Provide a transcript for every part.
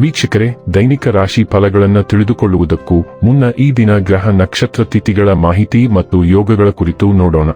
ವೀಕ್ಷಕರೇ, ದೈನಿಕ ರಾಶಿ ಫಲಗಳನ್ನು ತಿಳಿದುಕೊಳ್ಳುವುದಕ್ಕೂ ಮುನ್ನ ಈ ದಿನ ಗ್ರಹ ನಕ್ಷತ್ರ ತಿಥಿಗಳ ಮಾಹಿತಿ ಮತ್ತು ಯೋಗಗಳ ಕುರಿತು ನೋಡೋಣ.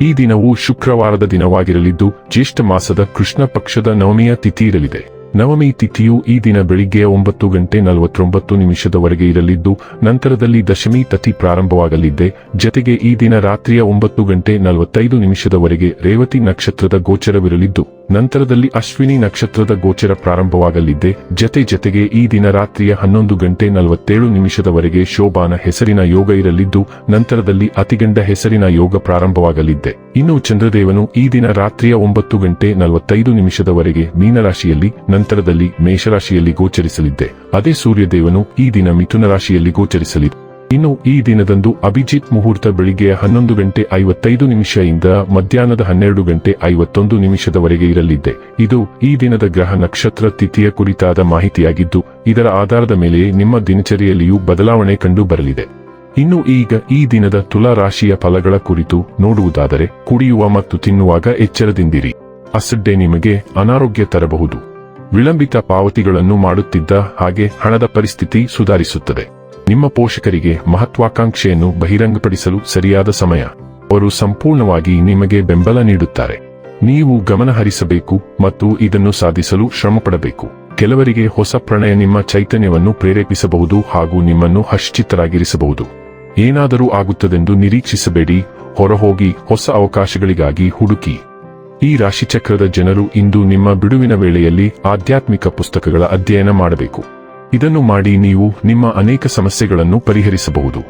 ಈ ದಿನವು ಶುಕ್ರವಾರದ ದಿನವಾಗಿರಲಿದ್ದು, ಜ್ಯೇಷ್ಠ ಮಾಸದ ಕೃಷ್ಣ ಪಕ್ಷದ ನವಮಿಯ ತಿಥಿ ಇರಲಿದೆ. ನವಮಿ ತಿಥಿಯು ಈ ದಿನ ಬೆಳಿಗ್ಗೆ ಒಂಬತ್ತು ಗಂಟೆ ನಲವತ್ತೊಂಬತ್ತು ನಿಮಿಷದವರೆಗೆ ಇರಲಿದ್ದು, ನಂತರದಲ್ಲಿ ದಶಮಿ ತಿಥಿ ಪ್ರಾರಂಭವಾಗಲಿದ್ದೆ ಜತೆಗೆ ಈ ದಿನ ರಾತ್ರಿಯ ಒಂಬತ್ತು ಗಂಟೆ ನಲವತ್ತೈದು ನಿಮಿಷದವರೆಗೆ ರೇವತಿ ನಕ್ಷತ್ರದ ಗೋಚರವಿರಲಿದ್ದು ನಂತರದಲ್ಲಿ ಅಶ್ವಿನಿ ನಕ್ಷತ್ರದ ಗೋಚರ ಪ್ರಾರಂಭವಾಗಲಿದ್ದೆ ಜತೆ ಜತೆಗೆ ಈ ದಿನ ರಾತ್ರಿಯ ಹನ್ನೊಂದು ಗಂಟೆ ನಲವತ್ತೇಳು ನಿಮಿಷದವರೆಗೆ ಶೋಭಾನ ಹೆಸರಿನ ಯೋಗ ಇರಲಿದ್ದು, ನಂತರದಲ್ಲಿ ಅತಿಗಂಡ ಹೆಸರಿನ ಯೋಗ ಪ್ರಾರಂಭವಾಗಲಿದ್ದೆ ಇನ್ನು ಚಂದ್ರದೇವನು ಈ ದಿನ ರಾತ್ರಿಯ ಒಂಬತ್ತು ಗಂಟೆ ನಲವತ್ತೈದು ನಿಮಿಷದವರೆಗೆ ಮೀನರಾಶಿಯಲ್ಲಿ, ನಂತರದಲ್ಲಿ ಮೇಷರಾಶಿಯಲ್ಲಿ ಗೋಚರಿಸಲಿದ್ದೆ ಅದೇ ಸೂರ್ಯದೇವನು ಈ ದಿನ ಮಿಥುನ ರಾಶಿಯಲ್ಲಿ ಗೋಚರಿಸಲಿದೆ ಇನ್ನು ಈ ದಿನದಂದು ಅಭಿಜಿತ್ ಮುಹೂರ್ತ ಬೆಳಿಗ್ಗೆ ಹನ್ನೊಂದು ಗಂಟೆ ಐವತ್ತೈದು ನಿಮಿಷದಿಂದ ಮಧ್ಯಾಹ್ನದ ಹನ್ನೆರಡು ಗಂಟೆ ಐವತ್ತೊಂದು ನಿಮಿಷದವರೆಗೆ ಇರಲಿದೆ. ಇದು ಈ ದಿನದ ಗ್ರಹ ನಕ್ಷತ್ರ ತಿಥಿಯ ಕುರಿತಾದ ಮಾಹಿತಿಯಾಗಿದ್ದು, ಇದರ ಆಧಾರದ ಮೇಲೆ ನಿಮ್ಮ ದಿನಚರಿಯಲ್ಲಿಯೂ ಬದಲಾವಣೆ ಕಂಡು ಬರಲಿದೆ ಇನ್ನು ಈಗ ಈ ದಿನದ ತುಲಾ ರಾಶಿಯ ಫಲಗಳ ಕುರಿತು ನೋಡುವುದಾದರೆ, ಕುಡಿಯುವ ಮತ್ತು ತಿನ್ನುವಾಗ ಎಚ್ಚರದಿಂದಿರಿ. ಅಸಡ್ಡೆ ನಿಮಗೆ ಅನಾರೋಗ್ಯ ತರಬಹುದು. ವಿಳಂಬಿತ ಪಾವತಿಗಳನ್ನು ಮಾಡುತ್ತಿದ್ದ ಹಾಗೆ ಹಣದ ಪರಿಸ್ಥಿತಿ ಸುಧಾರಿಸುತ್ತದೆ. ನಿಮ್ಮ ಪೋಷಕರಿಗೆ ಮಹತ್ವಾಕಾಂಕ್ಷೆಯನ್ನು ಬಹಿರಂಗಪಡಿಸಲು ಸರಿಯಾದ ಸಮಯ. ಅವರು ಸಂಪೂರ್ಣವಾಗಿ ನಿಮಗೆ ಬೆಂಬಲ ನೀಡುತ್ತಾರೆ. ನೀವು ಗಮನಹರಿಸಬೇಕು ಮತ್ತು ಇದನ್ನು ಸಾಧಿಸಲು ಶ್ರಮಪಡಬೇಕು. ಕೆಲವರಿಗೆ ಹೊಸ ಪ್ರಣಯ ನಿಮ್ಮ ಚೈತನ್ಯವನ್ನು ಪ್ರೇರೇಪಿಸಬಹುದು ಹಾಗೂ ನಿಮ್ಮನ್ನು ಹಶ್ಚಿತ್ತರಾಗಿರಿಸಬಹುದು ಏನಾದರೂ ಆಗುತ್ತದೆಂದು ನಿರೀಕ್ಷಿಸಬೇಡಿ. ಹೊರಹೋಗಿ ಹೊಸ ಅವಕಾಶಗಳಿಗಾಗಿ ಹುಡುಕಿ. ಈ ರಾಶಿಚಕ್ರದ ಜನರು ಇಂದು ನಿಮ್ಮ ಬಿಡುವಿನ ವೇಳೆಯಲ್ಲಿ ಆಧ್ಯಾತ್ಮಿಕ ಪುಸ್ತಕಗಳ ಅಧ್ಯಯನ ಮಾಡಬೇಕು. ಇದನ್ನು ಮಾಡಿ ನೀವು ನಿಮ್ಮ ಅನೇಕ ಸಮಸ್ಯೆಗಳನ್ನು ಪರಿಹರಿಸಬಹುದು.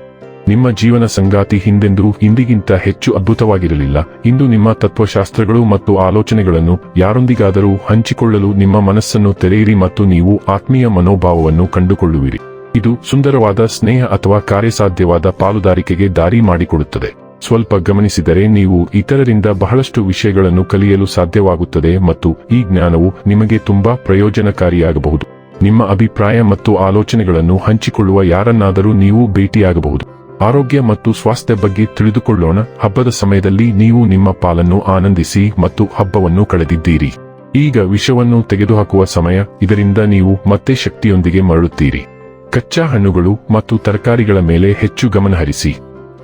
ನಿಮ್ಮ ಜೀವನ ಸಂಗಾತಿ ಹಿಂದೆಂದೂ ಇಂದಿಗಿಂತ ಹೆಚ್ಚು ಅದ್ಭುತವಾಗಿರಲಿಲ್ಲ. ಇಂದು ನಿಮ್ಮ ತತ್ವಶಾಸ್ತ್ರಗಳು ಮತ್ತು ಆಲೋಚನೆಗಳನ್ನು ಯಾರೊಂದಿಗಾದರೂ ಹಂಚಿಕೊಳ್ಳಲು ನಿಮ್ಮ ಮನಸ್ಸನ್ನು ತೆರೆಯಿರಿ ಮತ್ತು ನೀವು ಆತ್ಮೀಯ ಮನೋಭಾವವನ್ನು ಕಂಡುಕೊಳ್ಳುವಿರಿ. ಇದು ಸುಂದರವಾದ ಸ್ನೇಹ ಅಥವಾ ಕಾರ್ಯಸಾಧ್ಯವಾದ ಪಾಲುದಾರಿಕೆಗೆ ದಾರಿ ಮಾಡಿಕೊಡುತ್ತದೆ. ಸ್ವಲ್ಪ ಗಮನಿಸಿದರೆ ನೀವು ಇತರರಿಂದ ಬಹಳಷ್ಟು ವಿಷಯಗಳನ್ನು ಕಲಿಯಲು ಸಾಧ್ಯವಾಗುತ್ತದೆ ಮತ್ತು ಈ ಜ್ಞಾನವು ನಿಮಗೆ ತುಂಬಾ ಪ್ರಯೋಜನಕಾರಿಯಾಗಬಹುದು. ನಿಮ್ಮ ಅಭಿಪ್ರಾಯ ಮತ್ತು ಆಲೋಚನೆಗಳನ್ನು ಹಂಚಿಕೊಳ್ಳುವ ಯಾರನ್ನಾದರೂ ನೀವು ಭೇಟಿಯಾಗಬಹುದು. ಆರೋಗ್ಯ ಮತ್ತು ಸ್ವಾಸ್ಥ್ಯ ಬಗ್ಗೆ ತಿಳಿದುಕೊಳ್ಳೋಣ. ಹಬ್ಬದ ಸಮಯದಲ್ಲಿ ನೀವು ನಿಮ್ಮ ಪಾಲನ್ನು ಆನಂದಿಸಿ ಮತ್ತು ಹಬ್ಬವನ್ನು ಕಳೆದಿದ್ದೀರಿ. ಈಗ ವಿಷವನ್ನು ತೆಗೆದುಹಾಕುವ ಸಮಯ. ಇದರಿಂದ ನೀವು ಮತ್ತೆ ಶಕ್ತಿಯೊಂದಿಗೆ ಮರಳುತ್ತೀರಿ. ಕಚ್ಚಾ ಹಣ್ಣುಗಳು ಮತ್ತು ತರಕಾರಿಗಳ ಮೇಲೆ ಹೆಚ್ಚು ಗಮನಹರಿಸಿ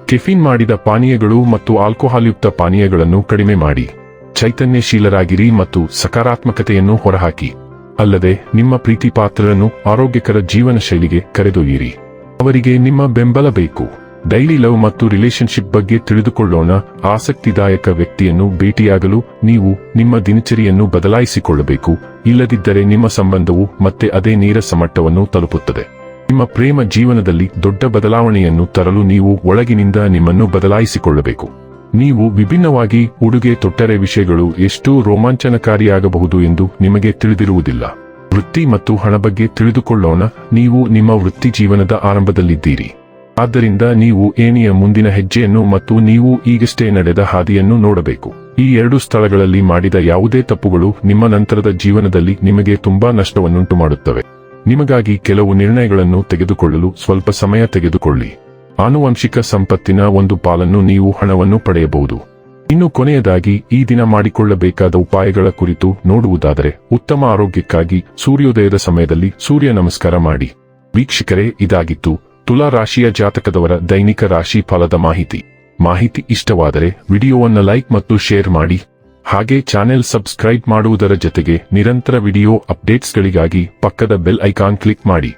ಕೆಫಿನ್ ಮಾಡಿದ ಪಾನೀಯಗಳು ಮತ್ತು ಆಲ್ಕೋಹಾಲ್ಯುಕ್ತ ಪಾನೀಯಗಳನ್ನು ಕಡಿಮೆ ಮಾಡಿ. ಚೈತನ್ಯಶೀಲರಾಗಿರಿ ಮತ್ತು ಸಕಾರಾತ್ಮಕತೆಯನ್ನು ಹೊರಹಾಕಿ. ಅಲ್ಲದೆ ನಿಮ್ಮ ಪ್ರೀತಿ ಪಾತ್ರರನ್ನು ಆರೋಗ್ಯಕರ ಜೀವನ ಶೈಲಿಗೆ ಕರೆದೊಯ್ಯಿರಿ. ಅವರಿಗೆ ನಿಮ್ಮ ಬೆಂಬಲ ಬೇಕು. ಡೈಲಿ ಲವ್ ಮತ್ತು ರಿಲೇಶನ್ಶಿಪ್ ಬಗ್ಗೆ ತಿಳಿದುಕೊಳ್ಳೋಣ. ಆಸಕ್ತಿದಾಯಕ ವ್ಯಕ್ತಿಯನ್ನು ಭೇಟಿಯಾಗಲು ನೀವು ನಿಮ್ಮ ದಿನಚರಿಯನ್ನು ಬದಲಾಯಿಸಿಕೊಳ್ಳಬೇಕು. ಇಲ್ಲದಿದ್ದರೆ ನಿಮ್ಮ ಸಂಬಂಧವು ಮತ್ತೆ ಅದೇ ನೀರಸ ಮಟ್ಟವನ್ನು ತಲುಪುತ್ತದೆ. ನಿಮ್ಮ ಪ್ರೇಮ ಜೀವನದಲ್ಲಿ ದೊಡ್ಡ ಬದಲಾವಣೆಯನ್ನು ತರಲು ನೀವು ಒಳಗಿನಿಂದ ನಿಮ್ಮನ್ನು ಬದಲಾಯಿಸಿಕೊಳ್ಳಬೇಕು. ನೀವು ವಿಭಿನ್ನವಾಗಿ ಉಡುಗೆ ತೊಟ್ಟರೆ ವಿಷಯಗಳು ಎಷ್ಟು ರೋಮಾಂಚನಕಾರಿಯಾಗಬಹುದು ಎಂದು ನಿಮಗೆ ತಿಳಿದಿರುವುದಿಲ್ಲ. ವೃತ್ತಿ ಮತ್ತು ಹಣ ಬಗ್ಗೆ ತಿಳಿದುಕೊಳ್ಳೋಣ, ನೀವು ನಿಮ್ಮ ವೃತ್ತಿ ಜೀವನದ ಆರಂಭದಲ್ಲಿದ್ದೀರಿ. ಆದ್ದರಿಂದ ನೀವು ಏಣಿಯ ಮುಂದಿನ ಹೆಜ್ಜೆಯನ್ನು ಮತ್ತು ನೀವು ಈಗಷ್ಟೇ ನಡೆದ ಹಾದಿಯನ್ನು ನೋಡಬೇಕು. ಈ ಎರಡು ಸ್ಥಳಗಳಲ್ಲಿ ಮಾಡಿದ ಯಾವುದೇ ತಪ್ಪುಗಳು ನಿಮ್ಮ ನಂತರದ ಜೀವನದಲ್ಲಿ ನಿಮಗೆ ತುಂಬಾ ನಷ್ಟವನ್ನುಂಟು ಮಾಡುತ್ತವೆ ನಿಮಗಾಗಿ ಕೆಲವು ನಿರ್ಣಯಗಳನ್ನು ತೆಗೆದುಕೊಳ್ಳಲು ಸ್ವಲ್ಪ ಸಮಯ ತೆಗೆದುಕೊಳ್ಳಿ. ಆನುವಂಶಿಕ ಸಂಪತ್ತಿನ ಒಂದು ಪಾಲನ್ನು ನೀವು ಹಣವನ್ನು ಪಡೆಯಬಹುದು. ಇನ್ನು ಕೊನೆಯದಾಗಿ, ಈ ದಿನ ಮಾಡಿಕೊಳ್ಳಬೇಕಾದ ಉಪಾಯಗಳ ಕುರಿತು ನೋಡುವುದಾದರೆ, ಉತ್ತಮ ಆರೋಗ್ಯಕ್ಕಾಗಿ ಸೂರ್ಯೋದಯದ ಸಮಯದಲ್ಲಿ ಸೂರ್ಯ ನಮಸ್ಕಾರ ಮಾಡಿ. ವೀಕ್ಷಕರೇ, ಇದಾಗಿತ್ತು ತುಲಾ ರಾಶಿಯ ಜಾತಕದವರ ದೈನಿಕ ರಾಶಿ ಫಲದ ಮಾಹಿತಿ. ಮಾಹಿತಿ ಇಷ್ಟವಾದರೆ, ವಿಡಿಯೋವನ್ನು ಲೈಕ್ ಮತ್ತು ಶೇರ್ ಮಾಡಿ. ಹಾಗೆ ಚಾನೆಲ್ ಸಬ್ಸ್ಕ್ರೈಬ್ ಮಾಡುವುದರ ಜೊತೆಗೆ ನಿರಂತರ ವಿಡಿಯೋ ಅಪ್ಡೇಟ್ಸ್ಗಳಿಗಾಗಿ ಪಕ್ಕದ ಬೆಲ್ ಐಕಾನ್ ಕ್ಲಿಕ್ ಮಾಡಿ.